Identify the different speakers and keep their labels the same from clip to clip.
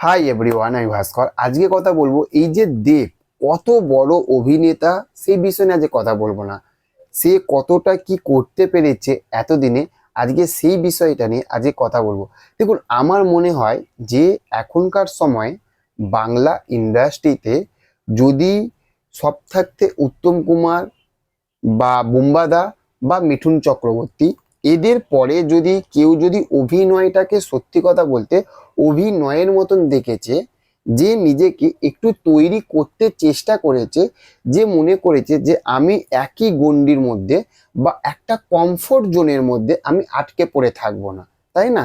Speaker 1: Hi everyone আমি ভাস্কর। আজকে কথা বলব এই যে দেব, কত বড় অভিনেতা, সেই বিষয়ে নিয়ে আজকে কথা বলব না। সে কতটা কি করতে পেরেছে এতদিনে, আজকে সেই বিষয়টা নিয়ে আজকে কথা বলব। দেখুন, আমার মনে হয় যে এখনকার সময় বাংলা ইন্ডাস্ট্রিতে যদি সব থাকতে উত্তম কুমার বা বুম্বাদা বা মিঠুন চক্রবর্তী এদের পরে যদি কেউ যদি অভিনয়টাকে সত্যি কথা বলতে অভিনয়ের মতন দেখেছে, যে নিজেকে একটু তৈরি করতে চেষ্টা করেছে, যে মনে করেছে যে আমি একই গণ্ডির মধ্যে বা একটা কমফোর্ট জোনের মধ্যে আমি আটকে পড়ে থাকব না, তাই না?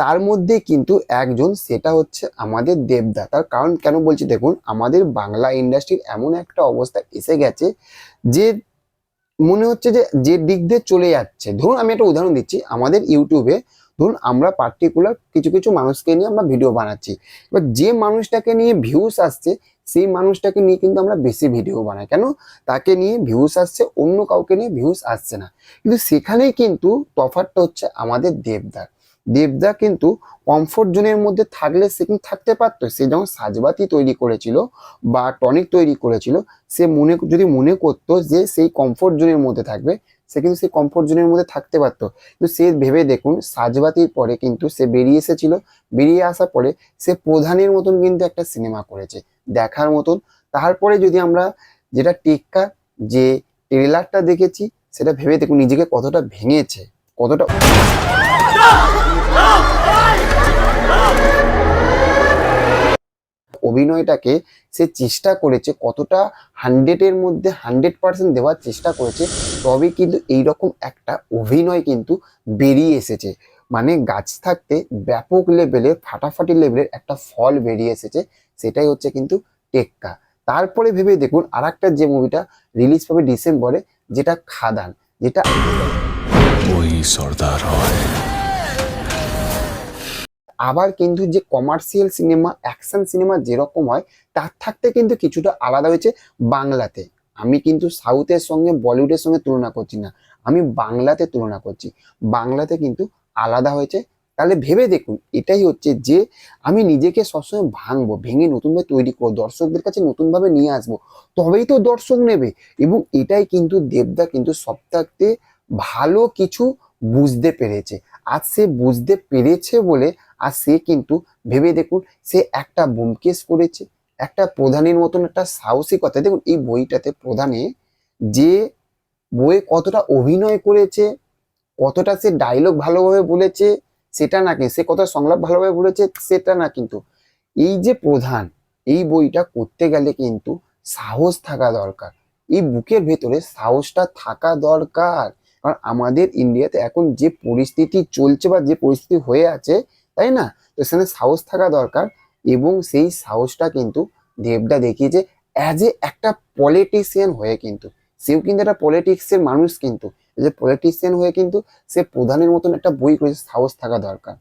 Speaker 1: তার মধ্যে কিন্তু একজন সেটা হচ্ছে আমাদের দেবদা। তার কারণ কেন বলছি দেখুন, আমাদের বাংলা ইন্ডাস্ট্রির এমন একটা অবস্থা এসে গেছে যে মনে হচ্ছে যে যে দিক দিয়ে চলে যাচ্ছে। ধরুন আমি একটা উদাহরণ দিচ্ছি, আমাদের ইউটিউবে ধরুন আমরা পার্টিকুলার কিছু কিছু মানুষকে নিয়ে আমরা ভিডিও বানাচ্ছি। এবার যে মানুষটাকে নিয়ে ভিউস আসছে, সেই মানুষটাকে নিয়ে কিন্তু আমরা বেশি ভিডিও বানাই। কেন? তাকে নিয়ে ভিউস আসছে, অন্য কাউকে নিয়ে ভিউস আসছে না। কিন্তু সেখানেই কিন্তু তফাতটা হচ্ছে আমাদের দেবদার। দেবদা কিন্তু কমফোর্ট জোনের মধ্যে থাকলে সে কিন্তু থাকতে পারতো। সে যখন সাজবাতি তৈরি করেছিল বা টনিক তৈরি করেছিল, সে মনে যদি মনে করতো যে সেই কমফোর্ট জোনের মধ্যে থাকবে, সে কিন্তু সেই কমফোর্ট জোনের মধ্যে থাকতে পারতো। কিন্তু সে ভেবে দেখুন, সাজবাতির পরে কিন্তু সে বেরিয়ে এসেছিল। বেরিয়ে আসার পরে সে প্রধানের মতন কিন্তু একটা সিনেমা করেছে, দেখার মতন। তারপরে যদি আমরা যেটা টেক্কা, যে ট্রেলারটা দেখেছি, সেটা ভেবে দেখুন, নিজেকে কতটা ভেঙেছে, কতটা অভিনয়টাকে সে চেষ্টা করেছে, কতটা হান্ড্রেডের মধ্যে হান্ড্রেড পার্সেন্ট দেওয়ার চেষ্টা করেছে, তবে কিন্তু এই রকম একটা অভিনয় কিন্তু বেরিয়ে এসেছে। মানে গাছ থাকতে ব্যাপক লেভেলে ফাটাফাটি লেভেলের একটা ফল বেরিয়ে এসেছে, সেটাই হচ্ছে কিন্তু টেক্কা। তারপরে ভেবে দেখুন আর যে মুভিটা রিলিজ পাবে ডিসেম্বরে, যেটা খাদান, যেটা
Speaker 2: সর্দার হয়।
Speaker 1: আবার কিন্তু যে কমার্শিয়াল সিনেমা অ্যাকশন সিনেমা যেরকম হয়, তার থাকতে কিন্তু কিছুটা আলাদা হয়েছে বাংলাতে। আমি কিন্তু সাউথের সঙ্গে, বলিউডের সঙ্গে তুলনা করছি না। আমি বাংলাতে তুলনা করছি। বাংলাতে কিন্তু আলাদা হয়েছে। তাহলে ভেবে দেখুন, এটাই হচ্ছে যে আমি নিজেকে সবসময় ভাঙবো, ভেঙে নতুনভাবে তৈরি করব, দর্শকদের কাছে নতুনভাবে নিয়ে আসব, তবেই তো দর্শক নেবে। এবং এটাই কিন্তু দেবদা কিন্তু থাকতে ভালো কিছু বুঝতে পেরেছে। আর সে বুঝতে পেরেছে বলে আর সে কিন্তু ভেবে দেখুন, সে একটা বোমকেস করেছে, একটা প্রধানের মতন একটা সাহসিকতা দেখুন, এই বইটাতে প্রধানে যে বইয়ে কতটা অভিনয় করেছে, কতটা সে ডায়লগ ভালোভাবে বলেছে, সেটা না কিন্তু, সে কতটা সংলাপ ভালোভাবে বলেছে, সেটা না কিন্তু। এই যে প্রধান, এই বইটা করতে গেলে কিন্তু সাহস থাকা দরকার। এই বুকের ভেতরে সাহসটা থাকা দরকার। কারণ আমাদের ইন্ডিয়াতে এখন যে পরিস্থিতি চলছে বা যে পরিস্থিতি হয়ে আছে তাই না? তো সেখানে সাহস থাকা দরকার এবং সেই সাহসটা কিন্তু দেবদা দেখিয়েছে অ্যাজ এ একটা পলিটিশিয়ান হয়ে কিন্তু। সেও কিন্তু একটা পলিটিক্সের মানুষ কিন্তু। যে পলিটিশিয়ান হয়ে কিন্তু সে প্রধানের মতন একটা বই করেছে, সাহস থাকা দরকার।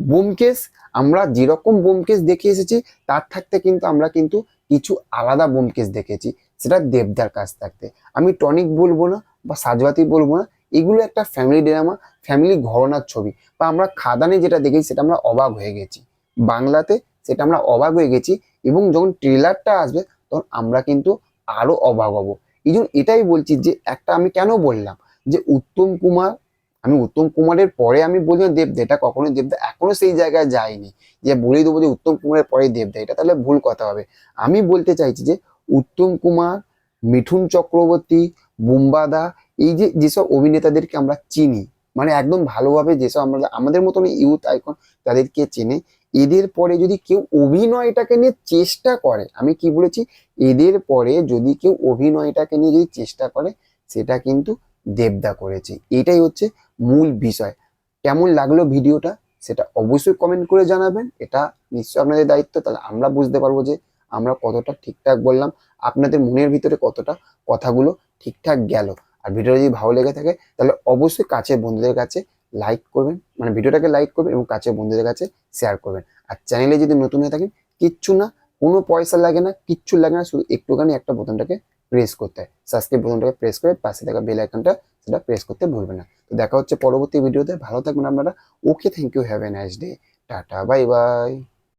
Speaker 1: বোমকেস আমরা যেরকম বোমকেস দেখে এসেছি, তার থাকতে কিন্তু আমরা কিন্তু কিছু আলাদা বোমকেস দেখেছি। সেটা দেবদার কাছ থাকতে। আমি টনিক বলব না বা সাজবাতি বলব না এগুলো একটা ফ্যামিলি ড্রামা ফ্যামিলি ঘরনার ছবি। বা আমরা খাদানে যেটা দেখেছি, সেটা আমরা অবাক হয়ে গেছি। বাংলাতে সেটা আমরা অবাক হয়ে গেছি এবং যখন ট্রেলারটা আসবে, তখন আমরা কিন্তু আরও অবাক হব। এই জন্য এটাই বলছি যে, একটা আমি কেন বললাম? যে উত্তম কুমার, আমি উত্তম কুমারের পরে আমি বলি না দেবদা, এটা কখনোই দেবদা, এখনও সেই জায়গায় যায়নি। যে বলেই দেবো যে উত্তম কুমারের পরে দেবদা, এটা তাহলে ভুল কথা হবে। আমি বলতে চাইছি যে, উত্তম কুমার, মিঠুন চক্রবর্তী, বুম্বাদা এই যে যেসব অভিনেতাদেরকে আমরা চিনি মানে একদম ভালোভাবে যেসব আমরা, আমাদের মতন ইউথ আইকন তাদেরকে চেনে, এদের পরে যদি কেউ অভিনয়টাকে নিয়ে চেষ্টা করে, আমি কি বলেছি? এদের পরে যদি কেউ অভিনয়টাকে নিয়ে যদি চেষ্টা করে, সেটা কিন্তু দেবদা করেছে। এটাই হচ্ছে মূল বিষয়। কেমন লাগল ভিডিওটা? সেটা অবশ্যই কমেন্ট করে জানাবেন। এটা নিশ্চয়ই আপনাদের দায়িত্ব। তাহলে আমরা বুঝতে পারব যে আমরা কতটা ঠিকঠাক বললাম, আপনাদের মনের ভিতরে কতটা কথাগুলো ঠিকঠাক গেল। আর ভিডিওটা যদি ভালো লেগে থাকে, তাহলে অবশ্যই কাছের বন্ধুদের কাছে লাইক করবেন মানে ভিডিওটাকে লাইক করবেন এবং কাছের বন্ধুদের কাছে শেয়ার করবেন। আর চ্যানেলে যদি নতুন হয়ে থাকেন, কিচ্ছু না, কোনো পয়সা লাগে না, কিচ্ছু লাগে না, শুধু একটুখানি একটা বোতামটাকে প্রেস করতে হয়। সাবস্ক্রাইব বোতামটাকে প্রেস করে পাশে থাকা বেল আইকনটা সেটা প্রেস করতে ভুলবেন না। তো দেখা হচ্ছে পরবর্তী ভিডিওতে ভালো থাকবেন আপনারা okay thank you have a nice day tata bye bye